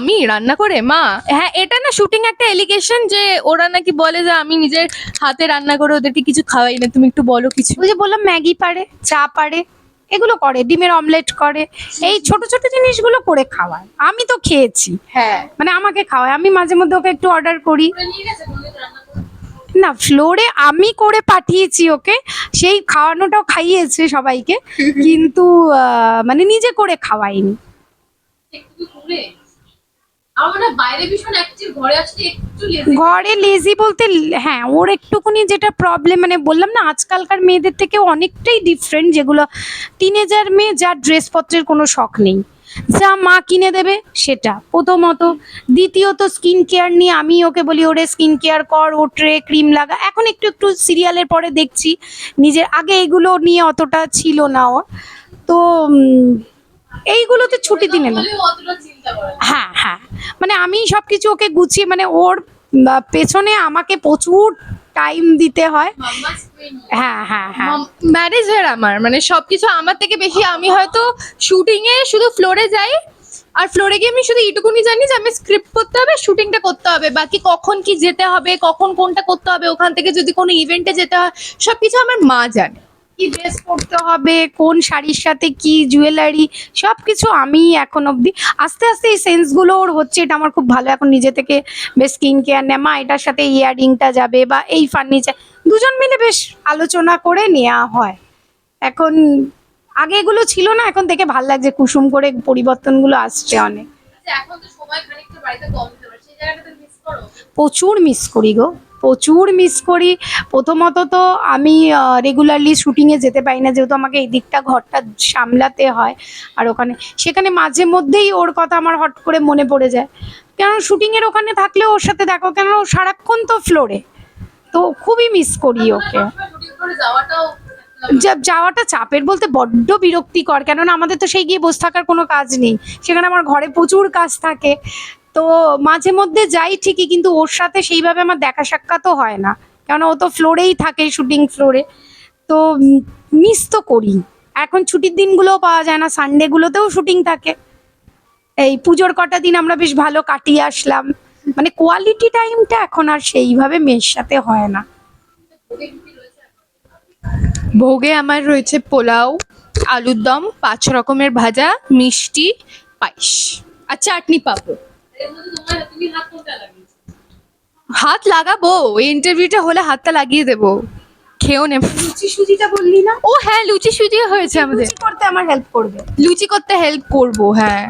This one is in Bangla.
আমি রান্না করে? মা হ্যাঁ এটা না শুটিং একটা এলিগেশন যে ওরা নাকি বলে যে আমি নিজের হাতে রান্না করে ওদেরকে কিছু খাওয়াই না। তুমি একটু বলো কিছু। ওই যে বললাম ম্যাগি পারে চা পারে এগুলো করে ডিমের অমলেট করে। এই ছোট ছোট জিনিসগুলো করে খাওয়ায়। আমি তো খেয়েছি। হ্যাঁ। মানে আমাকে খাওয়ায়। আমি মাঝে মধ্যে ওকে একটু অর্ডার করি। না ফ্লোরে আমি করে পাঠিয়েছি ওকে। সেই খাওয়ানোটাও খাইয়েছে সবাইকে। কিন্তু মানে নিজে করে খাওয়াইনি আমার না বাইরে ভীষণ অ্যাক্টিভ ঘরে লেজি বলতে হ্যাঁ ওর একটুখানি যেটা প্রবলেম মানে বললাম না, আজকালকার মেয়েদের থেকে অনেকটাই ডিফারেন্ট যেগুলো টিনেজার মেয়ে, যার ড্রেসপত্রের কোনো শখ নেই। যা মা কিনে দেবে, সেটা। প্রথমত। দ্বিতীয়ত স্কিন কেয়ার নিয়ে আমি ওকে বলি, ওরে স্কিন কেয়ার কর, ও ট্রে ক্রিম লাগা। এখন একটু একটু সিরিয়ালের পরে দেখছি, নিজের, আগে এগুলো নিয়ে অতটা ছিল না ওর। তো এইগুলোতে ছুটি দিনে না। হ্যাঁ হ্যাঁ। মানে আমি সবকিছু ওকে গুছিয়ে মানে ওর পেছনে আমাকে প্রচুর টাইম দিতে হয়। হ্যাঁ হ্যাঁ হ্যাঁ। আমার মানে সবকিছু আমার থেকে বেশি আমি হয়তো শুটিং এ শুধু ফ্লোরে যাই আর ফ্লোরে গিয়ে আমি শুধু এইটুকুনি জানি যে আমি স্ক্রিপ্ট করতে হবে শুটিংটা করতে হবে বাকি কখন কি যেতে হবে কখন কোনটা করতে হবে ওখান থেকে যদি কোনো ইভেন্টে যেতে হয় সবকিছু আমার মা জানে। কি ড্রেস পরতে হবে কোন শাড়ির সাথে কি জুয়েলারি সব কিছু আমি এখন অবধি। আস্তে আস্তে এই সেন্সগুলো ওর হচ্ছে এটা আমার খুব ভালো। এখন নিজে থেকে বেশ স্কিন কেয়ার নেয় মা এটার সাথে ইয়ারিংটা যাবে বা এই ফার্নিচার দুজন মিলে বেশ আলোচনা করে নেওয়া হয়। এখন আগে এগুলো ছিল না এখন দেখে ভালো লাগছে কুসুম করে পরিবর্তনগুলো আসছে অনেক। আচ্ছা, প্রচুর মিস করি গো। প্রচুর মিস করি। প্রথমত তো আমি রেগুলারলি শুটিংয়ে যেতে পারি না, যেহেতু আমাকে এই দিকটা, ঘরটা সামলাতে হয় আর ওখানে। সেখানে মাঝে মধ্যেই ওর কথা আমার হট করে মনে পড়ে যায়। কেন শুটিংয়ের ওখানে থাকলে ওর সাথে দেখো, কেন সারাক্ষণ তো ফ্লোরে তো খুবই মিস করি ওকে। যাওয়াটা চাপের বলতে বড্ড বিরক্তিকর, কেননা আমাদের তো সেই গিয়ে বসে থাকার কোনো কাজ নেই। সেখানে আমার ঘরে প্রচুর কাজ থাকে। তো মাঝে মধ্যে যাই ঠিকই, কিন্তু ওর সাথে সেইভাবে আমার দেখা সাক্ষাৎও হয় না। কেন ও তো ফ্লোরেই থাকে শুটিং ফ্লোরে। তো মিস তো করি। এখন ছুটির দিনগুলোও পাওয়া যায় না, সানডেগুলোতেও শুটিং থাকে। এই পুজোর কটা দিন আমরা বেশ ভালো কাটিয়ে আসলাম। মানে কোয়ালিটি টাইমটা এখন আর সেইভাবে মেয়ের সাথে হয় না। ভোগে আমার রয়েছে পোলাও, আলুর দম, পাঁচ রকমের ভাজা, মিষ্টি, পায়েস। আর চাটনি পাবো হাত লাগাবো? এই ইন্টারভিউটা হলে হাতটা লাগিয়ে দেবো। খেয়েও নেব। লুচি সুজিটা বললি না? ও হ্যাঁ লুচি সুজি হয়েছে আমাদের। লুচি করতে আমার হেল্প করবে। লুচি করতে হেল্প করব হ্যাঁ।